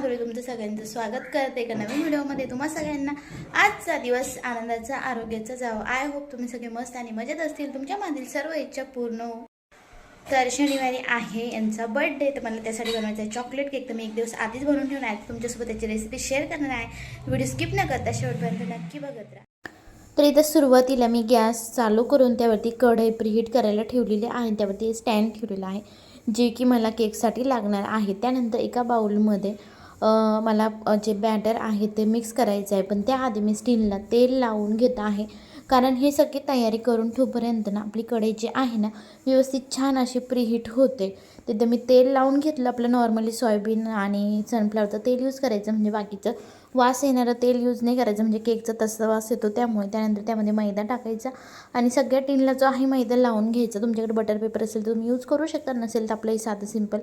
माधुरी तुमचं सगळ्यांचं स्वागत करते एका नवीन व्हिडिओमध्ये. तुम्हा सगळ्यांना आजचा दिवस आनंदाचा आरोग्याचा जावं. आय होप तुम्ही सगळे मस्त आणि मजेत असतील. तुमच्या मागील सर्व इच्छा पूर्ण हो. तर शनिवारी आहे यांचा बर्थडे तर मला त्यासाठी बनवायचा आहे चॉकलेट केक तर मी एक दिवस आधीच बनवून ठेवणार आहे. तुमच्यासोबत त्याची रेसिपी शेअर करणार आहे. व्हिडिओ स्किप न करता शेवटपर्यंत नक्की बघत राहा. तर इथं सुरुवातीला मी गॅस चालू करून त्यावरती कढई प्रीहीट करायला ठेवलेली आहे. त्यावरती स्टँड ठेवलेला आहे जे की मला केकसाठी लागणार आहे. त्यानंतर एका बाउलमध्ये मला जे बॅटर आहे ते मिक्स करायचं आहे. पण त्याआधी मी स्टीलला तेल लावून घेत आहे. कारण हे सगळी तयारी करून ठेवपर्यंत ना आपली कढई जी आहे ना व्यवस्थित छान अशी प्रीहीट होते. तिथं मी तेल लावून घेतलं. आपलं नॉर्मली सोयाबीन आणि सनफ्लावरचं तेल यूज करायचं. म्हणजे बाकीचं वास येणारं तेल यूज नाही करायचं. म्हणजे केकचा तसा वास येतो त्यामुळे. त्यानंतर त्यामध्ये मैदा टाकायचा आणि सगळ्या टीनला जो आहे मैदा लावून घ्यायचा. तुमच्याकडे बटर पेपर असेल तर तुम्ही यूज करू शकता. नसेल तर आपलं हे साधं सिंपल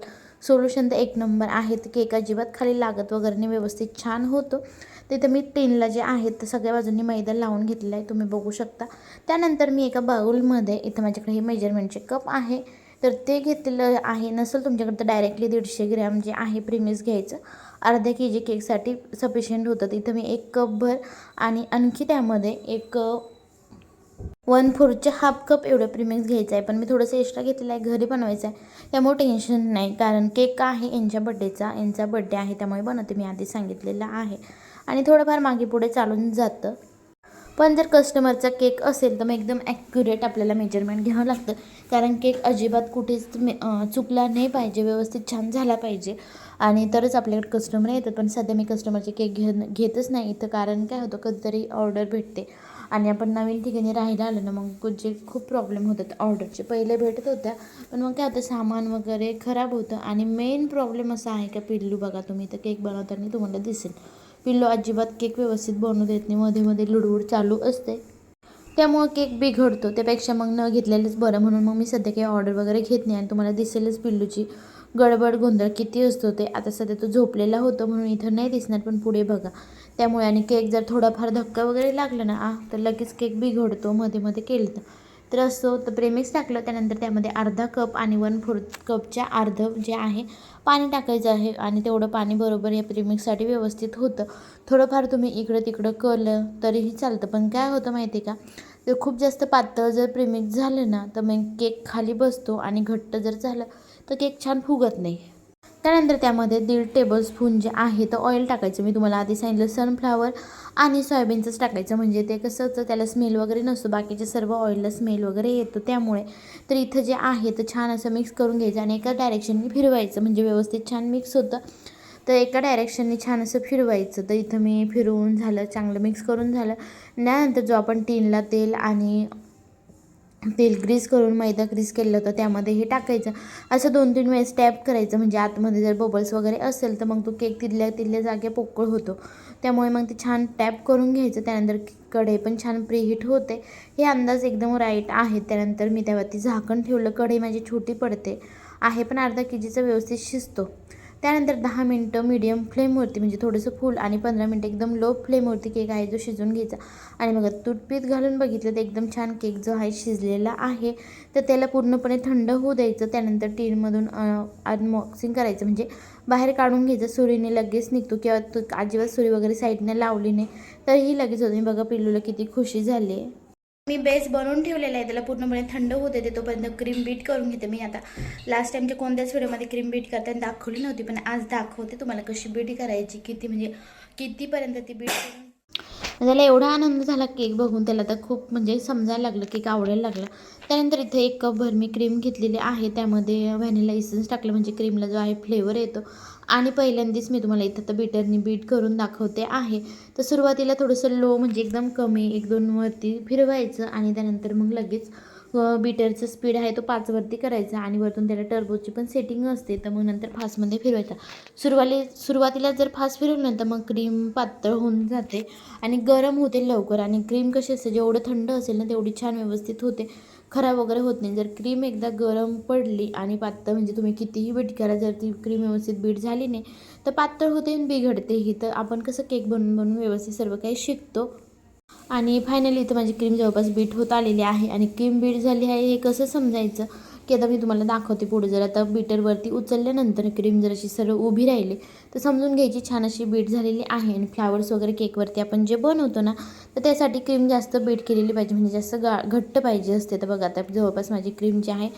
सोल्युशन तर एक नंबर आहे तर केक अजिबात खाली लागत वगैरे व्यवस्थित छान होतो. तिथं मी टीनला जे आहेत तर सगळ्या बाजूंनी मैदा लावून घेतलेला आहे. तुम्ही बघू शकता. त्यानंतर मी एका बाउलमध्ये इथं माझ्याकडे हे मेजरमेंटचे कप आहे. तर ते घेतलेलं आहे. नसेल तुमच्याकडे तर डायरेक्टली दीडशे ग्रॅम जे आहे प्रीमिक्स घ्यायचं. अर्ध्या के जी केकसाठी सफिशियंट होतं. तिथं मी एक कपभर आणि आणखी त्यामध्ये एक वन फोरचे हाफ कप एवढं प्रीमिक्स घ्यायचं आहे. पण मी थोडंसं एक्स्ट्रा घेतलेलं आहे. घरी बनवायचं आहे. त्यामुळे टेन्शन नाही. कारण केक आहे यांच्या बड्डेचा यांचा बड्डे आहे. त्यामुळे बनवते मी आधी सांगितलेलं आहे. आणि थोडंफार मागे पुढे चालून जातं. पण जर कस्टमरचा केक असेल तर मग एकदम ॲक्युरेट आपल्याला मेजरमेंट घ्यावं लागतं. कारण केक अजिबात कुठेच चुकला नाही पाहिजे. व्यवस्थित छान झाला पाहिजे. आणि तरच आपल्याकडे कस्टमर येतात. पण सध्या मी कस्टमरचे केक घे घेतच नाही इथं. कारण काय होतं कधीतरी ऑर्डर भेटते. आणि आपण नवीन ठिकाणी राहायला आलो ना मग जे खूप प्रॉब्लेम होतात. ऑर्डरचे पहिले भेटत होत्या. पण मग काय होतं सामान वगैरे खराब होतं. आणि मेन प्रॉब्लेम असा आहे का पिल्लू बघा तुम्ही तर केक बनवताना तुम्हाला दिसेल. पिल्लू अजिबात केक व्यवस्थित बनवू देत नाही. मध्ये मध्ये लुडबुड चालू असते. त्यामुळं केक बिघडतो. त्यापेक्षा मग न घेतलेलंच बरं. म्हणून मग मी सध्या काही ऑर्डर वगैरे घेत नाही. आणि तुम्हाला दिसेलच पिल्लूची. गडबड गोंधळ किती असतो ते आता सध्या तो झोपलेला होतो म्हणून इथं नाही दिसणार पण पुढे बघा. त्यामुळे आणि केक जर थोडाफार धक्का वगैरे लागला ना आ तर लगेच केक बिघडतो मध्ये मध्ये केलं तर तर असं तर प्रेमिक्स टाकलं त्यानंतर त्यामध्ये अर्धा कप आणि वन फोर्थ कपच्या अर्ध जे आहे पाणी टाकायचं आहे आणि तेवढं पाणी बरोबर या प्रेमिक्ससाठी व्यवस्थित होतं. थोडंफार तुम्ही इकडं तिकडं कळलं तरीही चालतं. पण काय होतं माहिती आहे का? ते खूप जास्त पातळ जर प्रेमिक्स झालं ना तर मग केक खाली बसतो आणि घट्ट जर झालं तर केक छान फुगत नाही. त्यानंतर त्यामध्ये दीड टेबलस्पून जे आहे तर ऑइल टाकायचं. मी तुम्हाला आधी सांगितलं सनफ्लावर आणि सोयाबीनचंच टाकायचं. म्हणजे ते कसं त्याला स्मेल वगैरे नसतो. बाकीचे सर्व ऑइलला स्मेल वगैरे येतो त्यामुळे. तर इथं जे आहे तर छान असं मिक्स करून घ्यायचं आणि एका डायरेक्शनने फिरवायचं. म्हणजे व्यवस्थित छान मिक्स होतं. तर एका डायरेक्शनने छान असं फिरवायचं. तर इथं मी फिरवून झालं चांगलं मिक्स करून झालं. त्यानंतर जो आपण टीनला तेल आणि तेल ग्रीस करून मैदा ग्रीस केलं होतं त्यामध्ये हे टाकायचं. असं दोन तीन वेळेस टॅप करायचं. म्हणजे आतमध्ये जर बबल्स वगैरे असेल तर मग तो केक तिथल्या तिथल्या जागे पोकळ होतो. त्यामुळे मग ते छान टॅप करून घ्यायचं. त्यानंतर कढई पण छान प्रीहीट होते. हे अंदाज एकदम राईट आहे. त्यानंतर मी त्यावरती झाकण ठेवलं. कढई माझी छोटी पडते. आहे पण अर्धा के जीचा व्यवस्थित शिजतो. त्यानंतर दहा मिनटं मीडियम फ्लेमवरती म्हणजे थोडंसं फुल आणि पंधरा मिनटं एकदम लो फ्लेमवरती केक आहे जो शिजून घ्यायचा. आणि मग तुटपीत घालून बघितलं तर एकदम छान केक जो आहे शिजलेला आहे. तर त्याला पूर्णपणे थंड होऊ द्यायचं. त्यानंतर टीनमधून अनबॉक्सिंग करायचं. म्हणजे बाहेर काढून घ्यायचं. सुरीने लगेच निघतो किंवा तू अजिबात सुरी वगैरे साईडने लावली नाही तरीही लगेच होतं. मी बघा पिल्लूला किती खुशी झाली आहे मी बेस बनवून ठेवलेला आहे. त्याला पूर्णपणे थंड होते ते तोपर्यंत क्रीम बीट करून घेते मी आता. लास्ट टाइमच्या कोणत्याच व्हिडिओमध्ये क्रीम बीट करताना दाखवली नव्हती पण आज दाखवते तुम्हाला कशी बीट करायची. किती म्हणजे कितीपर्यंत ती बीट करून त्याला एवढा आनंद झाला केक बघून. त्याला तर खूप म्हणजे समजायला लागलं केक आवडायला लागला. त्यानंतर इथे एक कपभर मी क्रीम घेतलेली आहे. त्यामध्ये व्हॅनिला इसेन्स टाकलं. म्हणजे क्रीमला जो आहे फ्लेवर येतो. आणि पहिल्यांदाच मी तुम्हाला इथं तर बीटरनी बीट करून दाखवते आहे. तर सुरुवातीला थोडंसं लो म्हणजे एकदम कमी एक दोन वरती फिरवायचं आणि त्यानंतर मग लगेच बीटरचं स्पीड आहे तो पाचवरती करायचा आणि वरतून त्याला टर्बोची पण सेटिंग असते. तर मग नंतर फास्टमध्ये फिरवायचा. सुरुवाती सुरुवातीला जर फास्ट फिरवलं तर मग क्रीम पातळ होऊन जाते. आणि गरम होते लवकर. आणि क्रीम कशी असते? जेवढं थंड असेल ना तेवढी छान व्यवस्थित होते. खराब वगैरे होत नाही. जर क्रीम एकदा गरम पडली आणि पातळ म्हणजे तुम्ही कितीही बीट करा जर ती क्रीम व्यवस्थित बीट झाली नाही तर पातळ होते आणि बिघडतेही तर आपण कसं केक बनवून बनवून व्यवस्थित सर्व काही शिकतो. आणि फायनली इथं माझी क्रीम जवळपास बीट होत आलेली आहे. आणि क्रीम बीट झाली आहे हे कसं समजायचं? की आता मी तुम्हाला दाखवते पुढे. जर आता बीटरवरती उचलल्यानंतर क्रीम जर अशी सर्व उभी राहिली तर समजून घ्यायची छान अशी बीट झालेली आहे. आणि फ्लावर्स वगैरे केकवरती आपण जे बनवतो ना तर त्यासाठी क्रीम जास्त बीट केलेली पाहिजे. म्हणजे जास्त गा घट्ट पाहिजे असते. तर बघा आता जवळपास माझी क्रीम जी आहे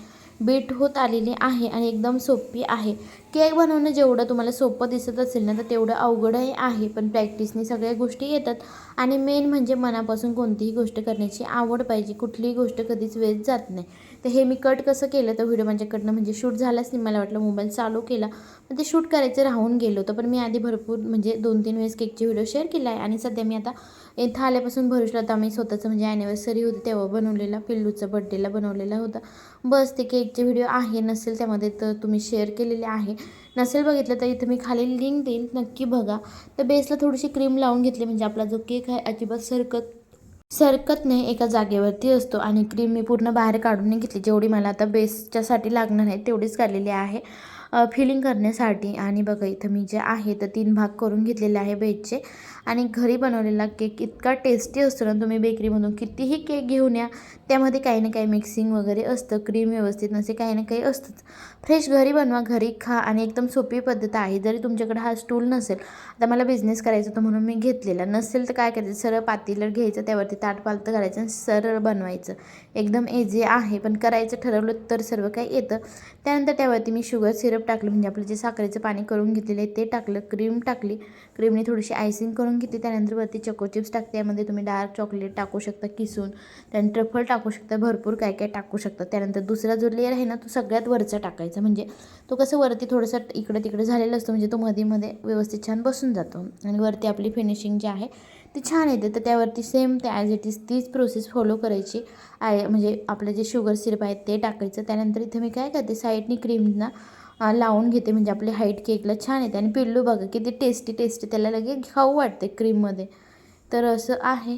बीट होत आलेली आहे आणि एकदम सोपी आहे. केक बनवणं जेवढं तुम्हाला सोपं दिसत असेल ना तर तेवढं अवघडही आहे. पण प्रॅक्टिसने सगळ्या गोष्टी येतात. आणि मेन म्हणजे मनापासून कोणतीही गोष्ट करण्याची आवड पाहिजे. कुठलीही गोष्ट कधीच वेस्ट जात नाही. तर हे मी कट कसं केलं? तर व्हिडिओ माझ्याकडनं म्हणजे शूट झालाच नाही मला वाटलं मोबाईल चालू केला. पण ते शूट करायचं राहून गेलो होतं. पण मी आधी भरपूर म्हणजे दोन तीन वेळेस केकचे व्हिडिओ शेअर केला आहे आणि सध्या मी आता इथं आल्यापासून भरुशला तर आम्ही स्वतःचं म्हणजे ॲनिव्हर्सरी होती तेव्हा बनवलेला. पिल्लूचा बड्डेला बनवलेला होता. बस ते केकचे व्हिडिओ आहे. नसेल त्यामध्ये तर तुम्ही शेअर केलेले आहे. नसेल बघितलं तर इथं मी खाली लिंक देईल नक्की बघा. तर बेसला थोडीशी क्रीम लावून घेतली. म्हणजे आपला जो केक आहे अजिबात सरकत सरकत नाही एका जागेवरती असतो. आणि क्रीम मी पूर्ण बाहेर काढून घेतली. जेवढी मला आता बेसच्यासाठी लागणार आहे तेवढीच काढलेली आहे. फिलिंग करण्यासाठी. आणि बघा इथं मी जे आहे तर तीन भाग करून घेतलेले आहे बेसचे आणि घरी बनवलेला केक इतका टेस्टी असतो ना तुम्ही बेकरीमधून कितीही केक घेऊन या त्यामध्ये काही ना काही मिक्सिंग वगैरे असतं क्रीम व्यवस्थित नसे काही ना काही असतंच. फ्रेश घरी बनवा घरी खा आणि एकदम सोपी पद्धत आहे. जरी तुमच्याकडे हा स्टूल नसेल आता मला बिझनेस करायचा होता म्हणून मी घेतलेला. नसेल तर काय करायचं? सरळ पातेलं घ्यायचं त्यावरती ताट पालतं करायचं आणि सरळ बनवायचं. एकदम एझी आहे. पण करायचं ठरवलं तर सर्व काही येतं. त्यानंतर त्यावरती मी शुगर सिरप टाकलं. म्हणजे आपलं जे साखरेचं पाणी करून घेतलेलं आहे ते टाकलं. क्रीम टाकली. क्रीमने थोडीशी आयसिंग करून घेते त्यानंतर वरती चको चिप्स टाकते. यामध्ये तुम्ही डार्क चॉकलेट टाकू शकता किसून. त्यानंतर ट्रफल टाकू शकता भरपूर काय काय टाकू शकता. त्यानंतर दुसरा जो लेअर आहे ना तो सगळ्यात वरचा टाकायचा. म्हणजे तो कसं वरती थोडंसं इकडं तिकडे झालेला असतो म्हणजे तो मध्ये मध्ये व्यवस्थित छान बसून जातो. आणि वरती आपली फिनिशिंग जी आहे ती छान येते. तर त्यावरती सेम ते ॲज इट इज तीच प्रोसेस फॉलो करायची आहे. म्हणजे आपलं जे शुगर सिरप आहे ते टाकायचं. त्यानंतर इथं मी काय करते साईडनी क्रीमना लावून घेते. म्हणजे आपली हाईट केकला छान येते. आणि पिल्लू बघा किती टेस्टी टेस्टी त्याला लगेच खाऊ वाटते क्रीममध्ये तर असं आहे.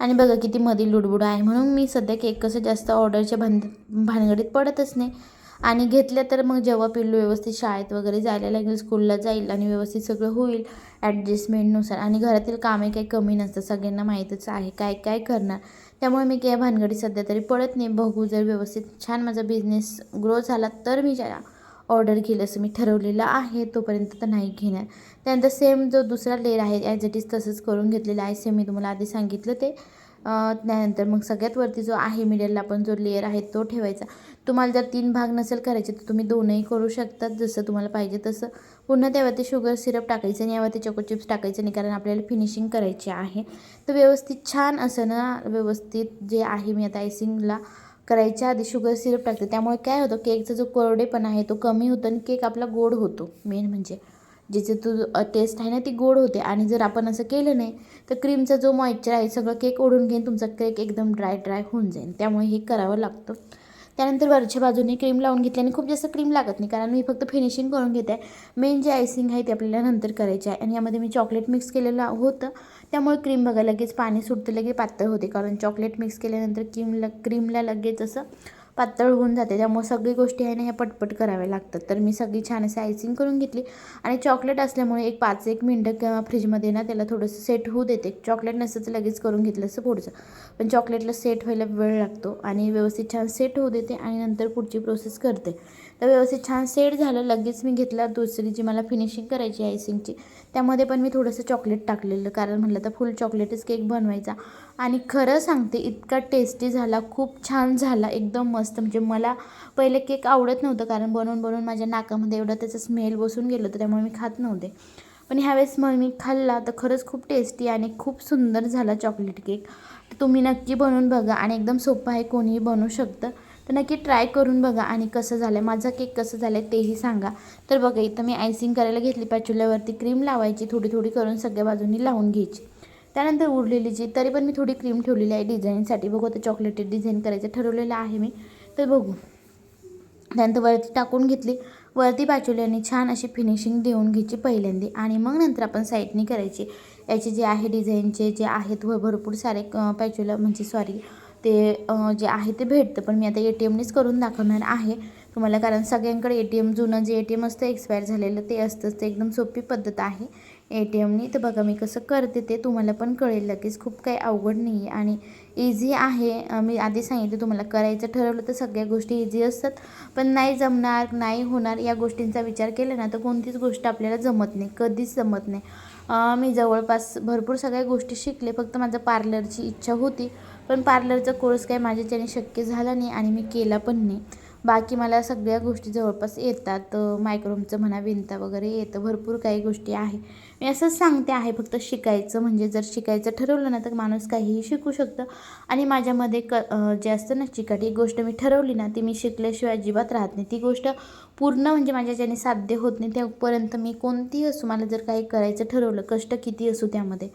आणि बघा किती मध्ये लुडबुड आहे. म्हणून मी सध्या केक कसं जास्त ऑर्डरच्या भान भानगडीत पडतच नाही. आणि घेतल्या तर मग जेव्हा पिल्लू व्यवस्थित शाळेत वगैरे जायला लागेल स्कूलला जाईल आणि व्यवस्थित सगळं होईल ॲडजस्टमेंटनुसार आणि घरातील कामे काही कमी नसतं सगळ्यांना माहीतच आहे काय काय करणार. त्यामुळे मी काही भानगडी सध्या तरी पडत नाही. बघू जर व्यवस्थित छान माझा बिझनेस ग्रो झाला तर मी ज्या ऑर्डर घेईल असं मी ठरवलेलं आहे तोपर्यंत तर नाही घेणार. त्यानंतर सेम जो दुसरा लेअर आहे ॲज इट इज तसंच करून घेतलेला आहे. सेम मी तुम्हाला आधी सांगितलं ते. त्यानंतर मग सगळ्यात वरती जो आहे मिडलला आपण जो लेअर आहे तो ठेवायचा. तुम्हाला जर तीन भाग नसेल करायचे तर तुम्ही दोनही करू शकतात जसं तुम्हाला पाहिजे तसं. पुन्हा त्यावरती शुगर सिरप टाकायचं आणि यावरती चोको चिप्स टाकायचं नाही कारण आपल्याला फिनिशिंग करायची आहे. तर व्यवस्थित छान असं ना व्यवस्थित जे आहे मी आता आयसिंगला करायच्या आधी शुगर सिरप टाकते. त्यामुळे काय होतं केकचा जो कोरडेपणा आहे तो कमी होतो आणि केक आपला गोड होतो. मेन म्हणजे जिचे तू टेस्ट आहे ना ती गोड होते. आणि जर आपण असं केलं नाही तर क्रीमचा जो मॉइश्चर आहे सगळं केक ओढून घेईन तुमचा केक एकदम ड्राय ड्राय होऊन जाईल. त्यामुळे हे करावं लागतं. त्यानंतर वरच्या बाजूने क्रीम लावून घेतली आणि खूप जास्त क्रीम लागत नाही कारण मी फक्त फिनिशिंग करून घेते. आहे मेन जे आयसिंग आहे ते आपल्याला नंतर करायचे आहे. आणि यामध्ये मी चॉकलेट मिक्स केलेलं होतं. त्यामुळे क्रीम बघा लगेच पाणी सुटतं लगेच पातळ होते. कारण चॉकलेट मिक्स केल्यानंतर क्रीमला क्रीमला लगेच असं पातळ होऊन जाते. त्यामुळे सगळी गोष्टी आहे ना ह्या पटपट कराव्या लागतात. तर मी सगळी छान असे आयसिंग करून घेतली. आणि चॉकलेट असल्यामुळे एक पाच एक मिनटं किंवा फ्रीजमध्ये ना त्याला थोडंसं सेट होऊ देते. चॉकलेट नसतं लगेच करून घेतलं असं पुढचं. पण चॉकलेटला सेट व्हायला वेळ लागतो आणि व्यवस्थित छान सेट होऊ देते आणि नंतर पुढची प्रोसेस करते. तर व्यवस्थित छान सेट झालं. लगेच मी घेतला दुसरी जी मला फिनिशिंग करायची आयसिंगची त्यामध्ये पण मी थोडंसं चॉकलेट टाकलेलं कारण म्हटलं तर फुल चॉकलेटच केक बनवायचा. आणि खरं सांगते इतका टेस्टी झाला खूप छान झाला एकदम मस्त. म्हणजे मला पहिले केक आवडत नव्हतं कारण बनवून बनवून माझ्या नाकामध्ये एवढं त्याचं स्मेल बसून गेलं होतं त्यामुळे मी खात नव्हते. पण ह्यावेळेस मग मी खाल्ला तर खरंच खूप टेस्टी आणि खूप सुंदर झाला चॉकलेट केक तुम्ही नक्की बनवून बघा आणि एकदम सोपं आहे कोणीही बनवू शकतं. तर नक्की ट्राय करून बघा आणि कसं झालं आहे माझा केक कसं झालं आहे तेही सांगा. तर बघा इथं मी आयसिंग करायला घेतली पॅच्युल्यावरती क्रीम लावायची थोडी थोडी करून सगळ्या बाजूनी लावून घ्यायची. त्यानंतर उरलेली जी तरी पण मी थोडी क्रीम ठेवलेली आहे डिझाईनसाठी बघू आता चॉकलेटेड डिझाईन करायचं ठरवलेलं आहे मी. तर बघू. त्यानंतर वरती टाकून घेतली. वरती पाचोल्याने छान अशी फिनिशिंग देऊन घ्यायची पहिल्यांदी. आणि मग नंतर आपण साईडनी करायची. याचे जे आहे डिझाईनचे जे आहेत व भरपूर सारे पॅचुला म्हणजे सॉरी ते जे आहे ते भेटतं. पण मी आता ए टी एमनेच करून दाखवणार आहे तुम्हाला. कारण सगळ्यांकडे ए टी एम जुनं जे ए टी एम असतं एक्सपायर झालेलं ते असतंच. ते एकदम सोपी पद्धत आहे ए टी एमनी तर बघा मी कसं करते ते तुम्हाला पण कळेल लगेच. खूप काही अवघड नाही आहे. आणि इझी आहे. मी आधी सांगितलं तुम्हाला करायचं ठरवलं तर सगळ्या गोष्टी इझी असतात. पण नाही जमणार नाही होणार या गोष्टींचा विचार केला ना तर कोणतीच गोष्ट आपल्याला जमत नाही. कधीच जमत नाही. मी जवळपास भरपूर सगळ्या गोष्टी शिकले फक्त माझं पार्लरची इच्छा होती. पण पार्लरचा कोर्स काय माझ्याच्याने शक्य झाला नाही आणि मी केला पण नाही. बाकी मला सगळ्या गोष्टी जवळपास येतात. मायक्रोमचं म्हणा विणता वगैरे येतं. भरपूर काही गोष्टी आहे. मी असंच सांगते आहे फक्त शिकायचं म्हणजे जर शिकायचं ठरवलं ना तर माणूस काहीही शिकू शकतं. आणि माझ्यामध्ये क जे असतं ना चिकाटी एक गोष्ट मी ठरवली ना ती मी शिकल्याशिवाय अजिबात राहत नाही. ती गोष्ट पूर्ण म्हणजे माझ्या ज्याने साध्य होत नाही त्यापर्यंत मी कोणतीही असू मला जर काही करायचं ठरवलं कष्ट किती असू त्यामध्ये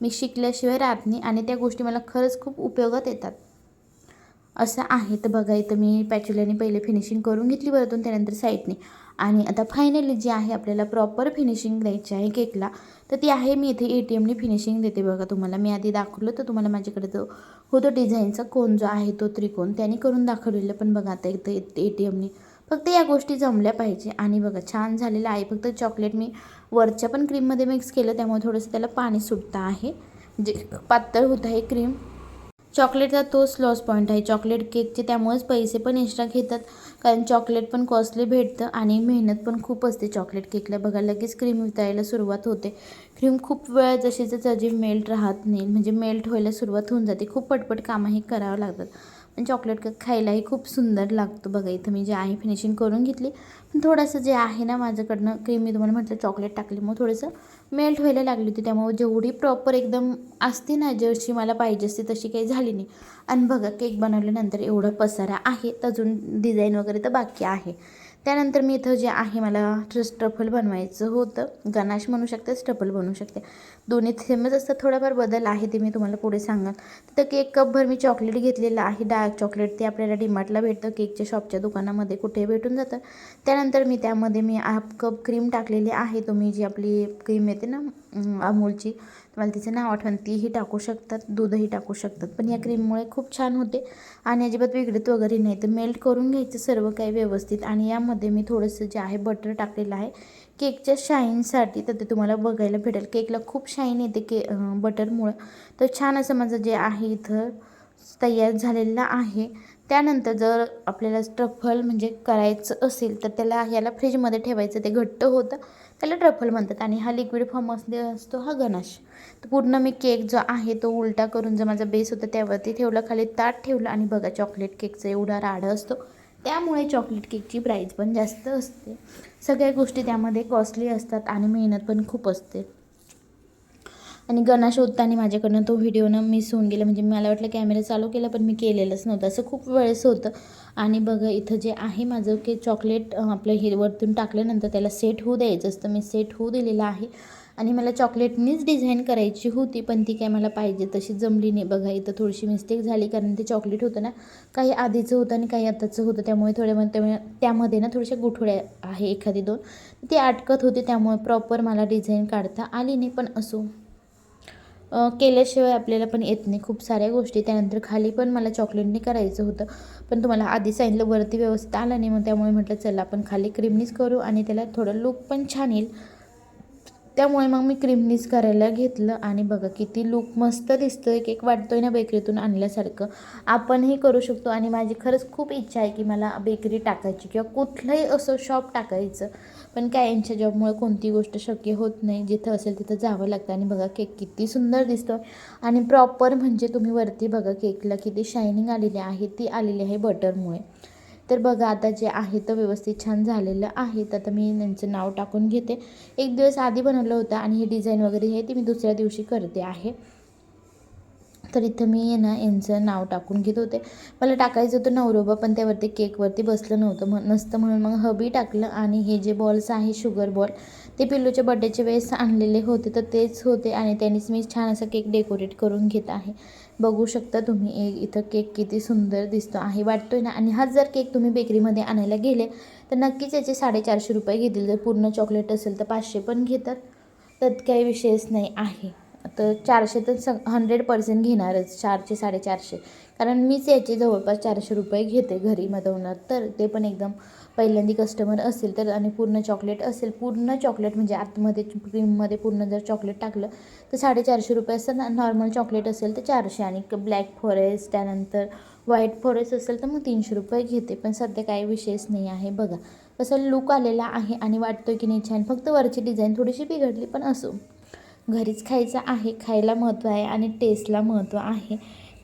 मी शिकल्याशिवाय राहत नाही. आणि त्या गोष्टी मला खरंच खूप उपयोगात येतात. असं आहे. तर बघा इथं मी पॅच्युलाने पहिले फिनिशिंग करून घेतली बरं त्यानंतर साईडने आणि आता फायनली जी आहे आपल्याला प्रॉपर फिनिशिंग द्यायची आहे केकला तर ती आहे. मी इथे ए टी एमने फिनिशिंग देते बघा तुम्हाला. मी आधी दाखवलं तर तुम्हाला माझ्याकडे जो होतो डिझाईनचा कोण जो आहे तो त्रिकोण त्याने करून दाखवलेलं. पण बघा आता इथं ए टी एमने फक्त या गोष्टी जमल्या पाहिजे. आणि बघा छान झालेलं आहे. फक्त चॉकलेट मी वरच्या पण क्रीममध्ये मिक्स केलं त्यामुळे थोडंसं त्याला पाणी सुटतं आहे. जे पातळ होत आहे क्रीम चॉकलेटचा तोच लॉस पॉईंट आहे. चॉकलेट केकचे त्यामुळेच पैसे पण एक्स्ट्रा घेतात. कारण चॉकलेट पण कॉस्टली भेटतं आणि मेहनत पण खूप असते चॉकलेट केकला बघा लगेच क्रीम वितळायला सुरुवात होते. क्रीम खूप वेळ जशीच त्याची मेल्ट राहत नाही. म्हणजे मेल्ट व्हायला सुरुवात होऊन जाते. खूप पटपट कामंही करावं लागतात. आणि चॉकलेट केक खायलाही खूप सुंदर लागतो बघा. इथं मी जे आहे फिनिशिंग करून घेतली. पण थोडंसं जे आहे ना माझ्याकडनं क्रीम मी तुम्हाला म्हटलं चॉकलेट टाकली मग थोडंसं मेल्ट व्हायला लागली होती. त्यामुळे जेवढी प्रॉपर एकदम असते ना जशी मला पाहिजे असते तशी काही झाली नाही. आणि बघा केक बनवल्यानंतर एवढा पसारा आहे तर अजून डिझाईन वगैरे तर बाकी आहे. त्यानंतर मी इथं जे आहे मला स्टफल बनवायचं होतं. गनाश म्हणू शकते स्टफल बनवू शकते. दोन्ही सेमच असतात थोडाफार बदल आहे ते मी तुम्हाला पुढे सांगाल तर केक कपभर मी चॉकलेट घेतलेलं आहे डार्क चॉकलेट ते आपल्याला डिमार्टला भेटतं. केकच्या शॉपच्या दुकानामध्ये कुठे भेटून जातं. त्यानंतर मी त्यामध्ये मी हाफ कप क्रीम टाकलेली आहे. तुम्ही जी आपली क्रीम येते ना अमूलची. तुम्हाला तिचं नाव आठवण तीही टाकू शकतात दूधही टाकू शकतात. पण या क्रीममुळे खूप छान होते. आणि अजिबात विघडत वगैरे नाही. तर मेल्ट करून घ्यायचं सर्व काही व्यवस्थित. आणि यामध्ये मी थोडंसं जे आहे बटर टाकलेलं आहे. केकच्या शाईनसाठी तर ते तुम्हाला बघायला भेटेल. केकला खूप शाईन येते के बटरमुळं तर छान असं माझं जे आहे इथं तयार झालेलं आहे. त्यानंतर जर आपल्याला ट्रफल म्हणजे करायचं असेल तर त्याला ह्याला फ्रीजमध्ये ठेवायचं. ते घट्ट होतं. त्याला ट्रफल म्हणतात आणि हा लिक्विड फॉर्ममध्ये असतो हा गणाश. तर पूर्ण मी केक जो आहे तो उलटा करून जो माझा बेस होता त्यावरती ठेवला खाली ताट ठेवलं आणि बघा चॉकलेट केकचा एवढा राडा असतो. त्यामुळे चॉकलेट केकची प्राईज पण जास्त असते. सगळ्या गोष्टी त्यामध्ये कॉस्टली असतात आणि मेहनत पण खूप असते. आणि गणाश होताना माझ्याकडनं तो व्हिडिओनं मिस होऊन गेला. म्हणजे मला वाटलं कॅमेरा चालू केला पण मी केलेलंच नव्हतं. असं खूप वेळेस होतं. आणि बघा इथं जे आहे माझं की चॉकलेट आपलं हे वरतून टाकल्यानंतर त्याला सेट होऊ द्यायचं असतं. मी सेट होऊ दिलेलं आहे. आणि मला चॉकलेटनीच डिझाईन करायची होती पण ती काय मला पाहिजे तशी जमली नाही. बघा इथं थोडीशी मिस्टेक झाली कारण ते चॉकलेट होतं ना काही आधीचं होतं आणि काही आताचं होतं. त्यामुळे थोड्या त्यामुळे त्यामध्ये ना थोड्याशा गुठोड्या आहे एखादी दोन. ती अटकत होती त्यामुळे प्रॉपर मला डिझाईन काढता आली नाही पण असो. केल्याशिवाय आपल्याला पण येत नाही. खूप साऱ्या गोष्टी त्यानंतर खाली पण मला चॉकलेटने करायचं होतं. पण तुम्हाला आधी सांगितलं वरती व्यवस्थित आलं नाही मग त्यामुळे म्हटलं चला आपण खाली क्रीमनीच करू आणि त्याला थोडं लूक पण छान येईल. त्यामुळे मग मी क्रीमनीच करायला घेतलं आणि बघा किती लूक मस्त दिसतं एक एक वाटतोय ना बेकरीतून आणल्यासारखं. आपणही करू शकतो आणि माझी खरंच खूप इच्छा आहे की मला बेकरी टाकायची किंवा कुठलंही असं शॉप टाकायचं. पण काय यांच्या जॉबमुळे कोणती गोष्ट शक्य होत नाही. जिथं असेल तिथं जावं लागतं. आणि बघा केक किती सुंदर दिसतो आणि प्रॉपर म्हणजे तुम्ही वरती बघा केकला किती शायनिंग आलेली आहे. ती आलेली आहे बटरमुळे तर बघा आता जे आहे तर व्यवस्थित छान झालेलं आहे. तर आता मी त्यांचं नाव टाकून घेते. एक दिवस आधी बनवलं होतं आणि हे डिझाईन वगैरे हे ती मी दुसऱ्या दिवशी करते आहे. तर इथं मी ना यांचं नाव टाकून घेत होते. मला टाकायचं होतं नवरोबा पण त्यावरती केकवरती बसलं नव्हतं. मग नसतं म्हणून मग हबी टाकलं आणि हे जे बॉल्स आहे शुगर बॉल ते पिल्लूच्या बड्डेच्या वेळेस आणलेले होते. तर तेच होते आणि त्यांनीच मी छान असा केक डेकोरेट करून घेत आहे. बघू शकता तुम्ही ए इथं केक किती सुंदर दिसतो आहे वाटतोय ना? आणि हाच जर केक तुम्ही बेकरीमध्ये आणायला गेले तर नक्कीच याचे साडेचारशे रुपये घेतील. जर पूर्ण चॉकलेट असेल तर पाचशे पण घेतात. त्यात काही विषयच नाही आहे. तर चारशे तर स हंड्रेड पर्सेंट घेणारच चारशे साडेचारशे. कारण मीच याचे जवळपास चारशे रुपये घेते घरी मधवणार. तर ते पण एकदम पहिल्यांदी कस्टमर असेल तर आणि पूर्ण चॉकलेट असेल पूर्ण चॉकलेट म्हणजे आतमध्ये क्रीममध्ये पूर्ण जर चॉकलेट टाकलं तर साडेचारशे रुपये असतात. नॉर्मल चॉकलेट असेल तर चारशे आणि ब्लॅक फॉरेस्ट त्यानंतर व्हाईट फॉरेस्ट असेल तर मग तीनशे रुपये घेते. पण सध्या काही विशेष नाही आहे. बघा कसं लुक आलेला आहे आणि वाटतं की नाही छान. फक्त वरची डिझाईन थोडीशी बिघडली पण असो. घरीच खायचं आहे खायला महत्त्व आहे आणि टेस्टला महत्त्व आहे.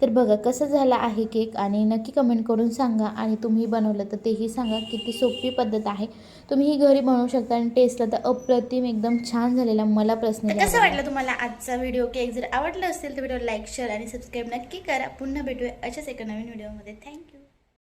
तर बघा कसं झालं आहे केक आणि नक्की कमेंट करून सांगा आणि तुम्ही बनवलं तर तेही सांगा. किती सोपी पद्धत आहे. तुम्ही ही घरी बनवू शकता आणि टेस्टला तर अप्रतिम एकदम छान झालेला मला प्रश्न कसं वाटलं तुम्हाला आजचा व्हिडिओ केक जर आवडला असेल तर व्हिडिओ लाईक शेअर आणि सबस्क्राईब नक्की करा. पुन्हा भेटूया अशाच एका नवीन व्हिडिओमध्ये थँक्यू